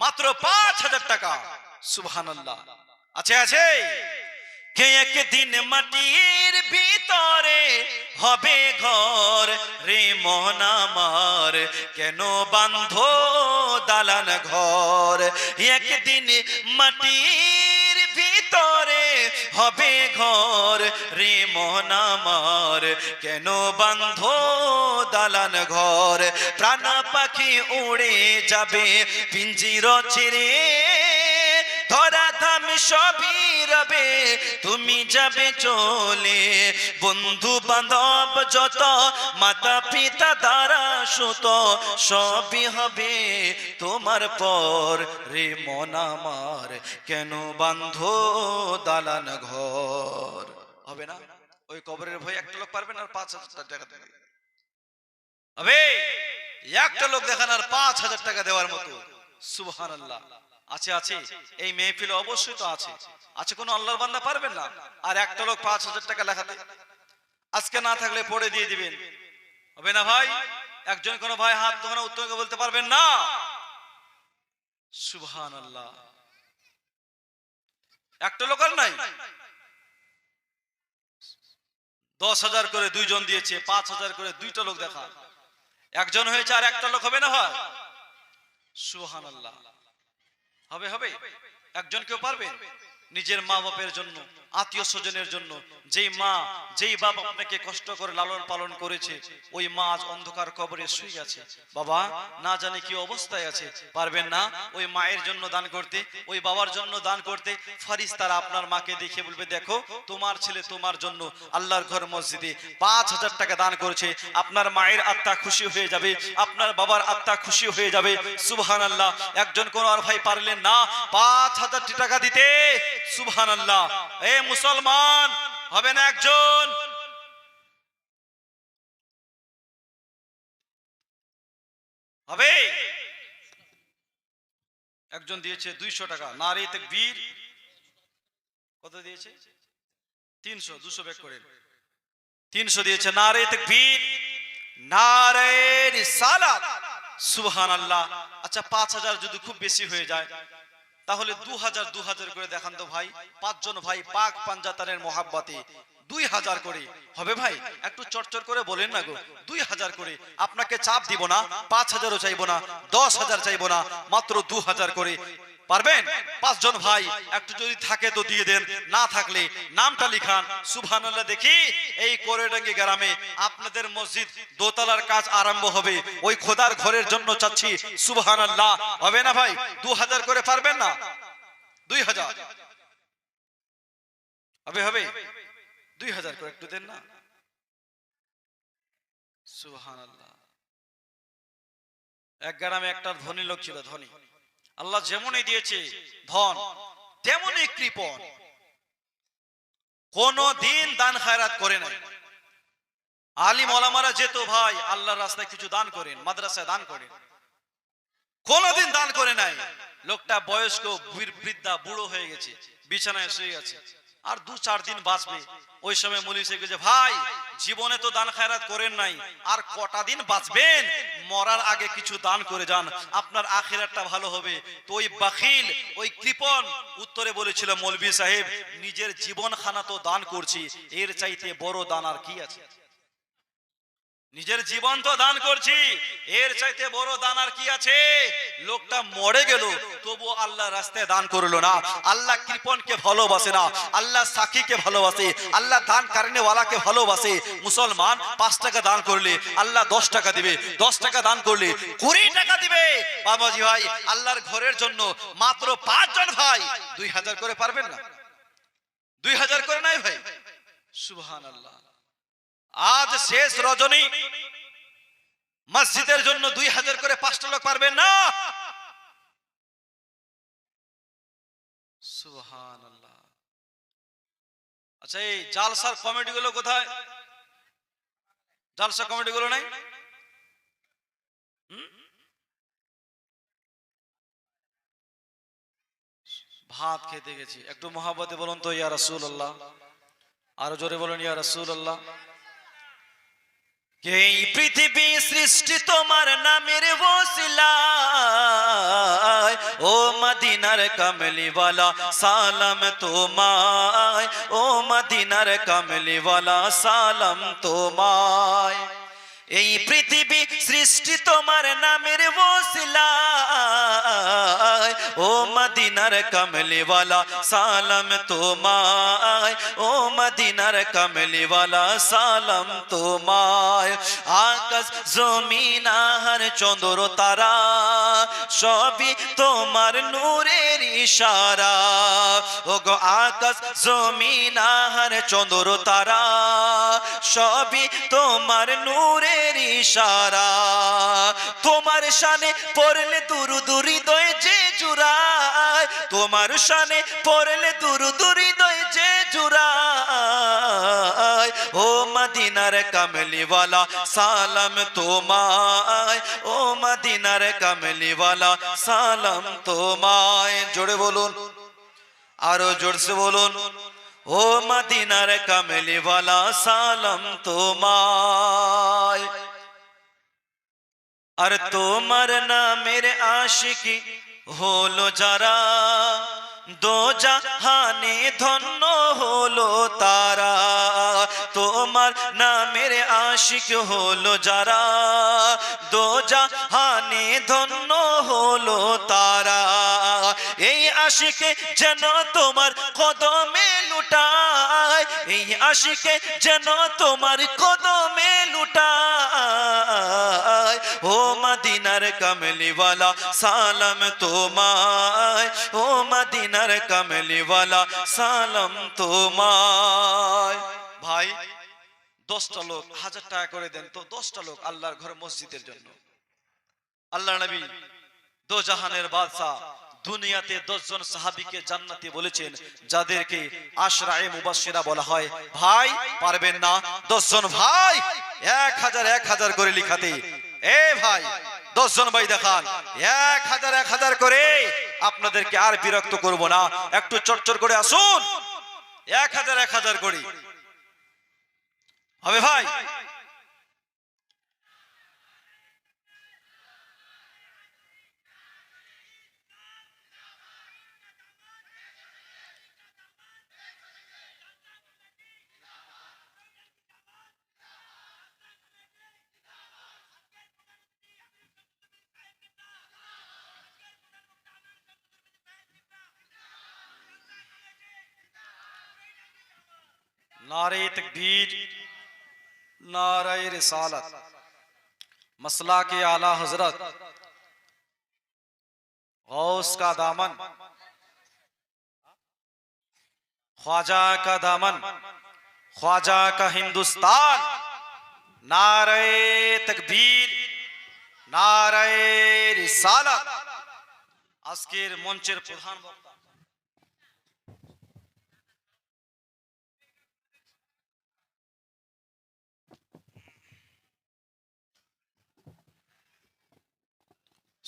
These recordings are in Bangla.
মাত্র পাঁচ হাজার টাকা। সুবহান আছে আছে? কে একদিন মাটির ভিতরে হবে ঘর রে মন আমার? কেন বান্ধ দালান ঘর? একদিন মাটির ভিতরে হবে ঘর রে মন আমার? কেন বান্ধ দালান ঘর? প্রাণ উড়ে যাবে, পিঞ্জির ছেড়ে। ধরা ধাম সবই রবে, তুমি যাবে চলে। বন্ধু বান্ধব যত, মাতা পিতা দ্বারা সুত, সবই হবে তোমার পর। রে মন আমার, কেন বান্ধ দালান ঘর? হবে না? ওই কবরের ভয় একটা লোক পারবেন আর পাঁচ হাজার টাকা দেবে। হবে? একটা লোক দেখান আর পাঁচ হাজার টাকা দেওয়ার মতো। সুবহান আল্লাহ আছে আছে? এই মেহফিলে অবশ্যই তো আছে। আছে কোনো আল্লাহর বান্দা পারবেন না? আর একটা লোক পাঁচ হাজার টাকা লেখাতে। আজকে না থাকলে পড়ে দিয়ে দিবেন। হবে না ভাই? একজন কোনো ভাই হাত ধরে উত্তরকে বলতে পারবেন না। সুবহান আল্লাহ একটা লোক আর নাই? দশ হাজার করে দুইজন দিয়েছে, পাঁচ হাজার করে দুইটা লোক দেখা। একজন হয়েছে আর একটা লোক হবে না হয়? সুহান আল্লাহ হবে হবে? একজন কেউ পারবে? নিজের মা বাপের জন্য। আত্মীয় স্বজনের জন্য। যেই মা, যেই বাপ আপনাকে কষ্ট করে লালন পালন করেছে, ওই মা আজ অন্ধকার কবরে শুয়ে আছে। বাবা, না জানে কি অবস্থায় আছে। পারবেন না? ওই মায়ের জন্য দান করতে, ওই বাবার জন্য দান করতে ফারিস তারা আপনার মাকে দেখে বলবে, দেখো, তোমার ছেলে তোমার জন্য আল্লাহর ঘর মসজিদে পাঁচ হাজার টাকা দান করেছে। আপনার মায়ের আত্মা খুশি হয়ে যাবে, আপনার বাবার আত্মা খুশি হয়ে যাবে। সুবহান আল্লাহ একজন কোন আর ভাই পারলেন না, পাঁচ হাজার টাকা দিতে। সুবহান আল্লাহ এ মুসলমান হবে না একজন। হবে? একজন দিয়েছে দুইশো টাকা, নারী বীর কত দিয়েছে? তিনশো, দুশো ব্যাগ করে তিনশো দিয়েছে নারে বীর নারে সুবহান আল্লাহ আচ্ছা পাঁচ হাজার যদি খুব বেশি হয়ে যায় তাহলে দু হাজার দু হাজার করে দেখান তো ভাই। পাঁচজন ভাই পাক পাঞ্জাতানের মহাব্বাতে। দুই হাজার করে। হবে ভাই? একটু চটচট করে বলেন না গো। দুই হাজার করে। আপনাকে চাপ দিব না পাঁচ হাজারও চাইব না দশ হাজার চাইব না, মাত্র দু হাজার করে। পারবেন? পাঁচজন ভাই, একটু যদি থাকে তো দিয়ে দেন, না থাকলে নামটা লিখান। সুবহানাল্লাহ, দেখি এই কোরেডাঙ্গি গ্রামে আপনাদের মসজিদ দোতলার কাজ আরম্ভ হবে। ওই খোদার ঘরের জন্য চাচ্ছি, সুবহানাল্লাহ। হবে না ভাই? দু হাজার করে পারবেন না? দুই হাজার হবে হবে। দুই হাজার করে একটু দেন না? সুবহানাল্লাহ। এক গ্রামে একটা ধনী লোক ছিল, ধনী। আল্লাহ যেমনই দিয়েছে ধন, তেমনই কৃপণ। কোন দিন দান খায়রাত করে নাই। আলিম মলামারা যেত ভাই, আল্লাহর রাস্তায় কিছু দান করেন, মাদ্রাসায় দান করেন। কোনদিন দান করে নাই। লোকটা বয়স্ক, বৃদ্ধা, বুড়ো হয়ে গেছে, বিছানায় শুয়ে গেছে আর দু চার দিন বাঁচবে। ওই সময় মলি শেখ বলছে, ভাই, জীবনে তো দান খায়রাত করেন নাই। আর কটা দিন বাঁচবেন? মরার আগে কিছু দান করে যান। আপনার আখেরাতটা ভালো হবে। তো ওই বাখিল, ওই কৃপন উত্তরে বলেছিল মলবি সাহেব, নিজের জীবনখানা তো দান করছি। এর চাইতে বড় দান আর কি আছে? নিজের জীবন তো দান করছি। এর চাইতে বড় দান আর কি আছে? লোকটা মরে গেল, তবু আল্লাহ রাস্তায় দান করল না। আল্লাহ কৃপনকে ভালোবাসে না, আল্লাহ সাকিকে ভালোবাসে, আল্লাহ দান কারণে ওয়ালাকে ভালোবাসে। মুসলমান পাঁচ টাকা দান করলে, আল্লাহ দশ টাকা দিবে, দশ টাকা দান করলে কুড়ি টাকা দিবে। বাবাজি ভাই, আল্লাহর ঘরের জন্য মাত্র পাঁচজন ভাই। দুই হাজার করে পারবেন না? দুই হাজার করে নাই ভাই? সুবহান আল্লাহ আজ শেষ রজনী। মসজিদের জন্য দুই হাজার করে পাঁচটা লোক পারবেন না। আচ্ছা এই জালসার কমিটি গুলো কোথায়? জালসা কমিটি গুলো নাই ভাত খেতে গেছি। একটু মহাবতে বলুন তো, ইয়া রাসূল আল্লাহ আরও জোরে বলুন, ইয়া রাসূল আল্লাহ এই পৃথিবী সৃষ্টি তোমার নামের বসিলায় ও মদিনার কমলিওয়ালা, সালাম তোমায়। ও মদিনার কমলিওয়ালা, সালাম তোমায়। এই পৃথিবী সৃষ্টি তোমার নামের ওসিলায়। ও মদিনার কমলিওয়ালা সালাম তোমায় ও মদিনার কমলিওয়ালা সালাম তোমায় আকাশ জমিন আহার চন্দ্র তারা সবই তোমার নূরের ইশারা ও গো আকাশ জমিন আহার চন্দ্র তারা সবই তোমার নূরের ইশারা তোমার শানে পড়লে দুরু দুরি দয় যে জুড়ায় তোমার শানে পড়লে দুরু দুরি দয় যে জুড়ায় ও মদিনার কমলিওয়ালা, সালাম তোমায়। ও মদিনার কমলিওয়ালা, সালাম তোমায়। জোরে বলুন, আরও জোরসে বলুন। ও মদিনার কমলিওয়ালা, সালাম তোমায়। আর তোমার নামের আশিকি হলো যারা দো জাহানে ধন্য হলো তারা। তোমার নামের আশিক হলো যারা দো জাহানে ধন্য হলো তারা। এই আশিকে যেন তোমার কদমে লুটায়। এই আশিকে যেন তোমার কদমে লুটায়। ও মদিনার কমলিওয়ালা, সালাম তোমায়। ও মদিনার কমলিওয়ালা, সালাম তোমায়। ভাই, দশটা লোক, হাজার টাকা করে দেন তো, দশটা লোক আল্লাহর ঘর মসজিদের জন্য। আল্লাহ নবী দো জাহানের বাদশাহ দুনিয়াতে দশজন সাহাবিকে জান্নাতি বলেছেন, যাদেরকে আশরায়ে মুবাশশিরা বলা হয়। ভাই, পারবেন না? দশজন ভাই, এক হাজার এক হাজার করে লিখাতে। এ ভাই, দশজন ভাই দেখান। এক হাজার এক হাজার করে আপনাদেরকে আর বিরক্ত করব না। একটু চটচর করে আসুন। এক হাজার এক হাজার করে। হবে ভাই? نعرہ تکبیر، نعرہ رسالت، مسئلہ کے عالی حضرت، غوث کا دامن، خواجہ کا دامن، خواجہ کا ہندوستان، نعرہ تکبیر، نعرہ رسالت عسکر منچر প্রধান بکتا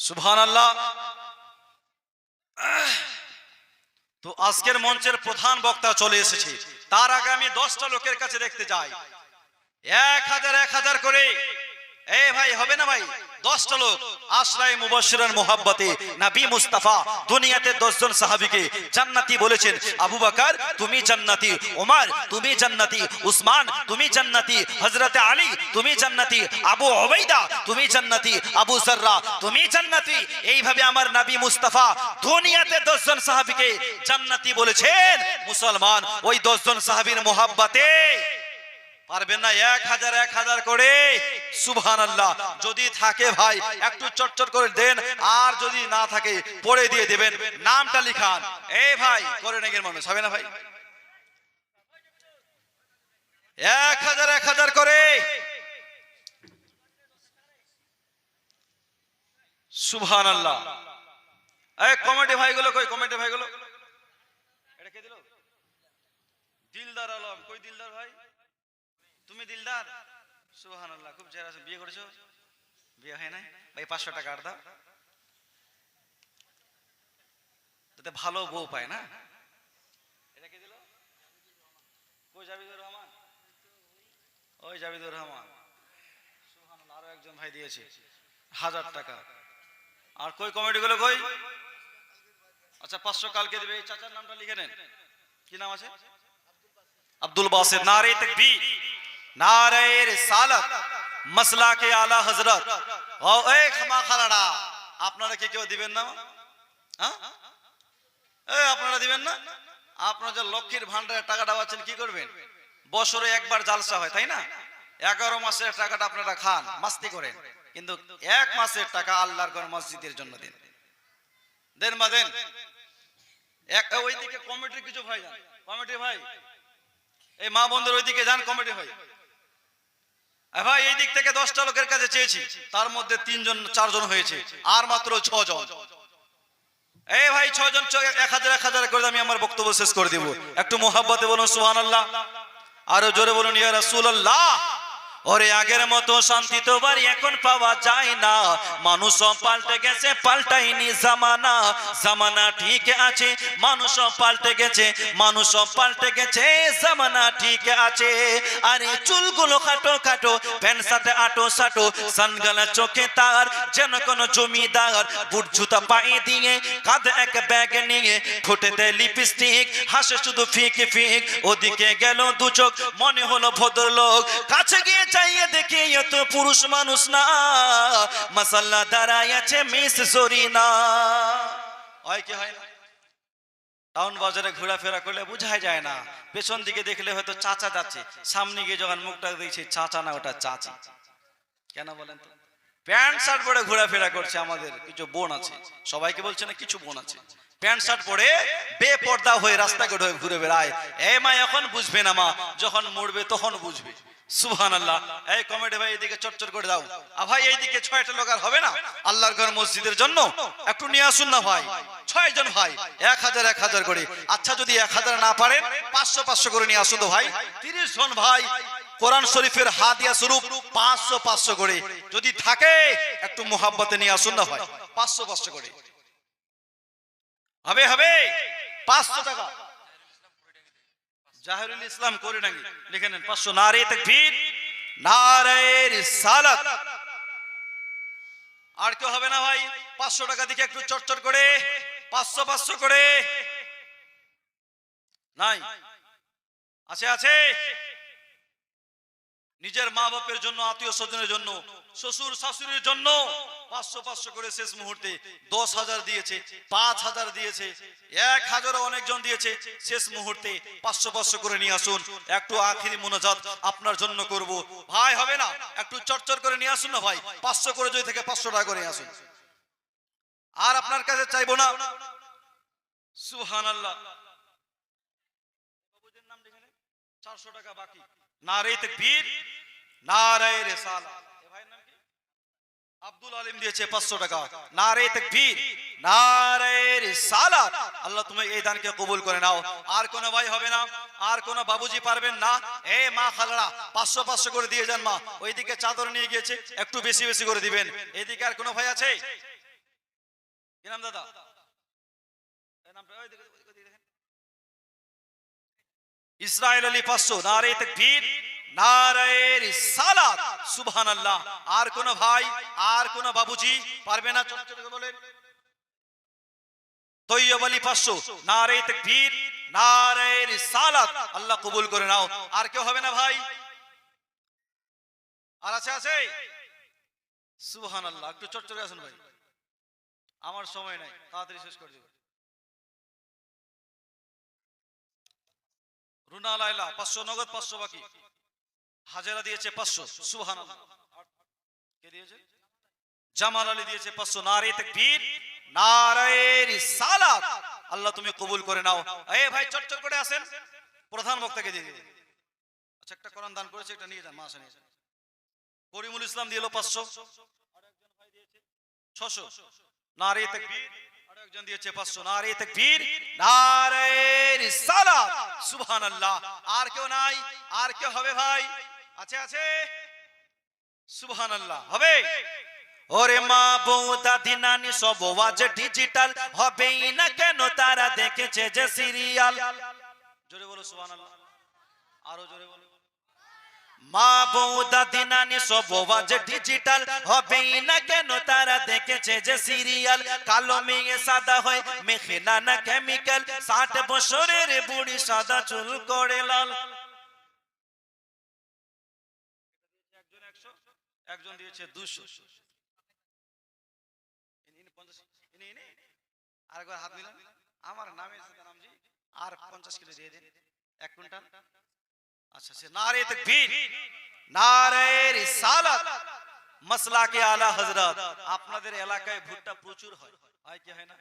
সুবহান আল্লাহ তো আজকের মঞ্চের প্রধান বক্তা চলে এসেছে। তার আগে আমি দশটা লোকের কাছে দেখতে যাই এক হাজার এক হাজার করে। এ ভাই, হবে না ভাই? দশটা লোক, আশ্রয় মুবাশশিরের মোহাব্বতে নবী মুস্তাফা, দুনিয়াতে দশজন সাহাবিকে জান্নাতি বলেছেন। আবু বকর, তুমি জান্নাতি ওমর তুমি জান্নাতি, উসমান, তুমি জান্নাতি, হযরতে আলী, তুমি জান্নাতি, আবু উবাইদা, তুমি জান্নাতি, আবু জাররা তুমি জান্নাতি। এইভাবে আমার নবী মুস্তাফা দুনিয়াতে দশজন সাহাবীকে জান্নাতি বলেছেন। মুসলমান, ওই দশজন সাহাবীর মোহাব্বতে পারবেন না? এক হাজার এক হাজার করে। সুবহান আল্লাহ যদি থাকে ভাই, একটু চটচট করে দেন। আর যদি না থাকে, পড়ে দিয়ে দেবেন। নামটা লিখান। এ ভাই, করে নেগের মানুষ, হবে না ভাই? এক হাজার এক হাজার করে। সুবহান আল্লাহ এই কমেডি ভাইগুলো কই? কমেডি কে দিল? দিলদার আলম। কই দিলদার ভাই? তুমি দিলদার? সুহান আল্লাহ খুব চেহারা বিয়ে করেছ? বিয়ে হয় নাই? ভাই, পাঁচশো টাকা আর দাও। ভালো বউ পায় না? এটা কে দিল? কই জাবিদুর রহমান? ওই জাবিদুর রহমান। আরও একজন ভাই দিয়েছে। হাজার টাকা। আর কই কমিটি গুলো কই? আচ্ছা পাঁচশো কালকে দেবে। চাচার নামটা লিখে নেন। কি নাম আছে? আব্দুল বাসির। নারে তকবীর। নারে রিসালাত মাসলা কে আলা হযরত। ও এই ক্ষমা খালাড়া আপনারা কি কেউ দিবেন না? হ্যাঁ? এই আপনারা দিবেন না? আপনারা যে লক্ষ্মীর ভান্ডারের টাকাটা পাচ্ছেন কি করবেন? বছরে একবার জালসা হয়, তাই না? এগারো মাসের টাকাটা আপনারা খান, মাস্তি করেন। কিন্তু এক মাসের টাকা আল্লাহর ঘর মসজিদের জন্য দিন। দেন মা দেন? ওইদিকে কমিটির কিছু ভাই যান। কমিটি ভাই, এই মা বন্ধুর ওইদিকে যান কমিটি ভাই। ভাই, এই দিক থেকে দশটা লোকের কাছে চেয়েছি। তার মধ্যে তিনজন, চারজন হয়েছে। আর মাত্র ছজন। এই ভাই, ছজন এক হাজার এক হাজার করে আমি আমার বক্তব্য শেষ করে দিব। একটু মোহাব্বতে বলুন সুহান আল্লাহ আরও জোরে বলুন ইয়ার রাসূল আল্লাহ ওরে আগের মতো শান্তি তো বাড়ি এখন পাওয়া যায় না। মানুষ পাল্টে গেছে পাল্টাইনি জামানা। জামানা ঠিক আছে, মানুষ পাল্টে গেছে, মানুষ পাল্টে গেছে, জামানা ঠিক আছে। আরে চুলগুলো খাটো খাটো, প্যান্ট শার্টে আটো সাটো, সানগালা চোখে তার, যেন কোন জমিদার বুট জুতা পায়ে দিয়ে কাঁধে এক ব্যাগ নিয়ে ঠোঁটেতে লিপস্টিক, হাসে শুধু ফিক ফিক। ওদিকে গেল দু চোখ মনে হলো ভদ্রলোক। কাছে গিয়ে চাইয়ে দেখে এ তো পুরুষ মানুষ না মাসাল্লা দাঁড়ায় আছে মিস জরিনা হয় কি হয় না টাউন বাজারে ঘোরাফেরা করলে বোঝাই যায় না পেছন দিকে দেখলে হয়তো চাচা যাচ্ছে সামনে গিয়ে যখন মুখটা দিয়েছে চাচা না ওটা চাচি কেন বলেন তো প্যান্ট শার্ট পরে ঘোরাফেরা করছে আমাদের কিছু বোন আছে সবাইকে বলছে না কিছু বোন আছে প্যান্ট শার্ট পরে বেপর্দা হয়ে রাস্তাঘাট হয়ে ঘুরে বেড়ায় এ মা এখন বুঝবে না মা যখন মরবে তখন বুঝবে এই কমেডি ভাই করে দাও। ভাই, এইদিকে ছয়টা লোক হবে না? আল্লাহর মসজিদের জন্য একটু নিয়ে আসুন না ভাই। ছয় জন ভাই, এক হাজার এক হাজার করে। আচ্ছা যদি এক হাজার না পারেন, পাঁচশো পাঁচশো করে নিয়ে আসুন ভাই। তিরিশ জন ভাই, কোরআন শরীফের হাদিয়া স্বরূপ পাঁচশো পাঁচশো করে। যদি থাকে, একটু মোহাব্বতে নিয়ে আসুন না ভাই। পাঁচশো পাঁচশো করে। হবে হবে? পাঁচশো টাকা। জাহিরুল ইসলাম করে নাকি লিখে নেন, পাঁচশো নারে তকবীর নারে সালাত আর কেউ হবে না ভাই, পাঁচশো টাকা দিকে একটু চটচট করে, পাঁচশো পাঁচশো করে। নাই। আছে আছে। নিজের মা বাপের জন্য আত্মীয় স্বজনের জন্য, শ্বশুর, শাশুড়ির জন্য পাঁচশো পাঁচশো করে শেষ মুহূর্তে দশ হাজার দিয়েছে, পাঁচ হাজার দিয়েছে, এক হাজারও অনেকজন দিয়েছে, শেষ মুহূর্তে পাঁচশো পাঁচশো করে নিয়ে আসুন। একটু আখিরি মনোজাত আপনার জন্য করব। ভাই, হবে না? একটু চটচট করে নিয়ে আসুন না ভাই? পাঁচশো করে যদি থেকে, পাঁচশো টাকা করে আসুন। আর আপনার কাছে চাইব না? সুহান আল্লাহ চারশো টাকা বাকি। নারে তকবীর, নারে রেসালা। আব্দুল আলিম দিয়েছে পাঁচশো টাকা। নারে তকবীর, নারে রিসালা। আল্লাহ তুমি এই দানকে কবুল করে নাও। আর কোন ভাই হবে না। আর কোন বাবুজি পারবেন না। এ মা খালারা, পাঁচশো পাঁচশো করে দিয়ে যান মা। ওইদিকে চাদর নিয়ে গিয়েছে, একটু বেশি বেশি করে দিবেন। এদিকে আর কোন ভাই আছে? কি দাদা? নামটা, ওইদিকে-। ইসরায়েল আলী পাঁচশো নারে তকবীর, নারে রিসালাত, সুবহানাল্লাহ। আর কোন ভাই, আর কোন বাবুজি পারবে না? করে বলেন। তৈয়ব আলী পাঁচশো, নারে তকবীর, নারে রিসালাত। আল্লাহ কবুল করে নাও। আর কেউ হবে না ভাই? আর আছে আছে? সুবহানাল্লাহ। একটু চট চট আসুন ভাই। আমার সময় নাই। তাড়াতাড়ি শেষ করে দেব। রুনা লাইলা পাঁচশো, নগদ পাঁচশো বাকি। হাজারা দিয়েছে পাঁচশো সুহান জামাল আলী দিয়েছে পাঁচশো, নারে তকবীর নারে রিসালাত। আল্লাহ তুমি কবুল করে নাও। এ ভাই চটচট করে আসেন। প্রধান বক্তাকে দিয়ে দিবেন আচ্ছা একটা কোরআন দান করেছে, এটা নিয়ে যান মাসে নিয়ে যান। করিমুল ইসলাম দিল পাঁচশো। ছশো। নারে তকবীর একজন দিয়েছে, পাঁচশো নারে তকবীর। নারে আর কেউ নাই? আর কেউ হবে ভাই? আছে আছে? হবে? ওরে মা বউ দাদি নানি সব আজ ডিজিটাল। হবেই না কেন তারা দেখেছে যে সিরিয়াল? জোরে বলো আরও জোরে বলো। মা বউ দাদি নানি সব আজ ডিজিটাল হবেই না কেন? তারা দেখেছে যে সিরিয়াল কালো মেয়ে সাদা হয় মেখে নানা কেমিক্যাল ষাট বছরের বুড়ি সাদা চুল করে লাল। একজন দিয়েছে দুশো। আরেকবার হাত মিলান। আমার নামে আর পঞ্চাশ কিলো দিয়ে দিন। এক কুইন্টাল। নারে তকবীর। নারে রিসালাত। মাসলা কে আলা হযরত। আপনাদের এলাকায় ভুট্টা প্রচুর হয়। হয় কি হয় না?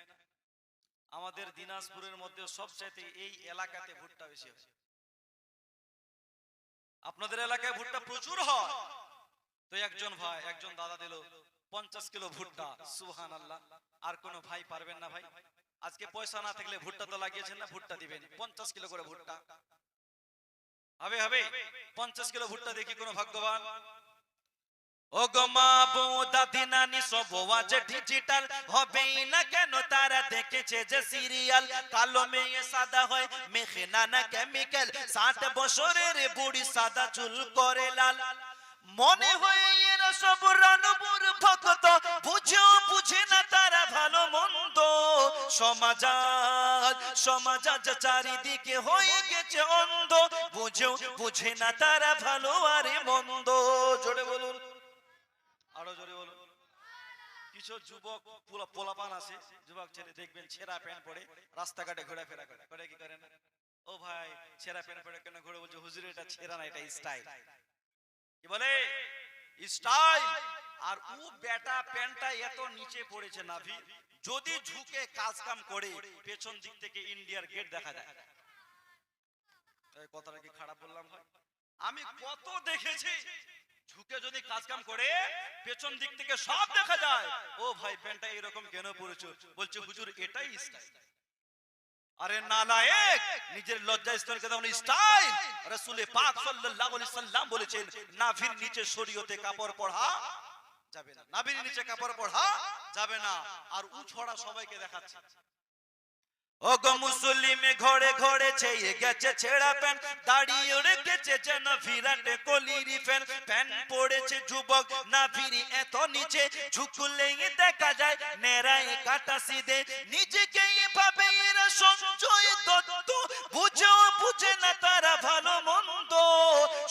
আমাদের দিনাজপুরের মধ্যে সবচাইতে এই ভুট্টা বেশি হয়। আপনাদের এলাকায় ভুট্টা প্রচুর হয়। তো একজন ভাই, একজন দাদা দিল পঞ্চাশ কিলো ভুট্টা। আর কোন ভাই পারবেন না ভাই। আজকে পয়সা না থাকলে ভুট্টা তো লাগিয়েছেন না, ভুট্টা দিবেন। পঞ্চাশ কিলো করে ভুট্টা। হবে হবে। পঞ্চাশ কিলো ভুট্টা দেখি কোন ভাগ্যবান। ও বউ, দাদি, নানি সব ডিজিটাল হবেই না কেন তারা দেখেছে যে সিরিয়াল কালো মেয়ে সাদা হয়, মেখে নানা কেমিক্যাল ষাট বছরের বুড়ি সাদা চুল করে লাল। মনে হয় সব রণবুর ভক্ত বুঝেও বুঝে না তারা ভালো মন্দ। সমাজ আজ, সমাজ চারিদিকে হয়ে গেছে অন্ধ। বুঝেও বুঝে না তারা ভালো আরে মন্দ। জোরে বলুন। আরও জোরে বলুন। কিছু যুবক পোলাপান আছে যুবক ছেলে দেখবেন ছেঁড়া প্যান্ট পরে রাস্তাঘাটে ঘোরাফেরা করে। করে কি করে ও ভাই ছেঁড়া প্যান্ট পরে কেন ঘুরে? বলছে হুজুর এটা ছেঁড়া না এটা স্টাইল কি বলে? স্টাইল। আর ও প্যান্টটা এত নিচে পড়েছে নাভি, যদি ঝুঁকে কাজ কাম করে, পেছন দিক থেকে ইন্ডিয়ার গেট দেখা যায়। কথাটা কি খারাপ বললাম আমি কত দেখেছি, ঝুঁকে যদি কাজ কাম করে, পেছন দিক থেকে সব দেখা যায়। ও ভাই, প্যান্টটা এরকম কেন পড়েছো বলছে, হুজুর, এটাই স্টাইল আরে নালায়েক নিজের লজ্জা স্তরকে তখন স্টাইল রাসূলে পাক সাল্লাল্লাহু আলাইহি সাল্লাম বলেছেন, নাভির নিচে শরীয়তে কাপড় পড়া যাবে না। নাভির নিচে কাপড় পড়া যাবে না। আর উ ছড়া সবাইকে দেখাচ্ছে। ও গো মুসলিমে ঘরে ঘরে ছেয়ে গেছে ছেঁড়া প্যান্ট দাঁড়িয়ে রেখেছে যেন বিরাটে কলিরি ফ্যান। প্যান পড়েছে যুবক না ফিরি এত নিচে, ঝুঁকুলেই দেখা যায় নেড়ায় কাটা সিদে নিজেকে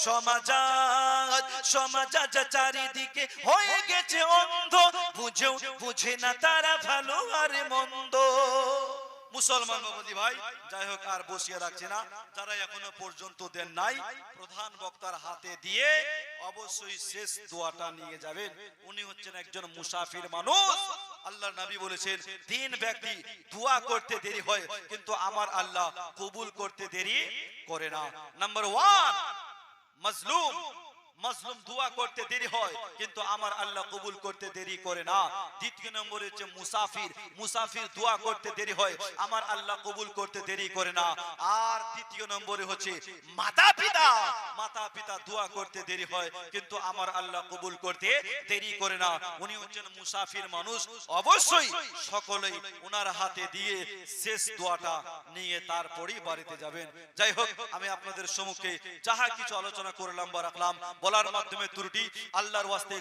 সমাজ আজ, সমাজ আজ চারিদিকে হয়ে গেছে অন্ধ। বুঝেও বুঝে না তারা ভালো আর মন্দ। মুসলমান ভাই যাই হোক আর বসিয়ে রাখছি না। যারা এখনও পর্যন্ত দেন নাই প্রধান বক্তার হাতে দিয়ে অবশ্যই শেষ দোয়াটা নিয়ে যাবেন। উনি হচ্ছেন একজন মুসাফির মানুষ। আল্লাহ নবী বলেছেন তিন ব্যক্তি দোয়া করতে দেরি হয় কিন্তু আমার আল্লাহ কবুল করতে দেরি করে না। নাম্বার ওয়ান মজলুম। মজলুম দোয়া করতে দেরি হয়, কিন্তু আমার আল্লাহ কবুল করতে দেরি করে না। দ্বিতীয় নম্বরে হচ্ছে মুসাফির। মুসাফির দোয়া করতে দেরি হয়, আমার আল্লাহ কবুল করতে দেরি করে না। আর তৃতীয় নম্বরে হচ্ছে মাতা পিতা মাতা পিতা দোয়া করতে দেরি হয়, কিন্তু আমার আল্লাহ কবুল করতে দেরি করে না। উনি হচ্ছেন মুসাফির মানুষ। অবশ্যই সকলেই ওনার হাতে দিয়ে শেষ দোয়াটা নিয়ে তারপরেই বাড়িতে যাবেন। যাই হোক, আমি আপনাদের সম্মুখে যাহা কিছু আলোচনা করলাম বা রাখলাম বলার মাধ্যমে ত্রুটি আল্লাহর ওয়াস্তে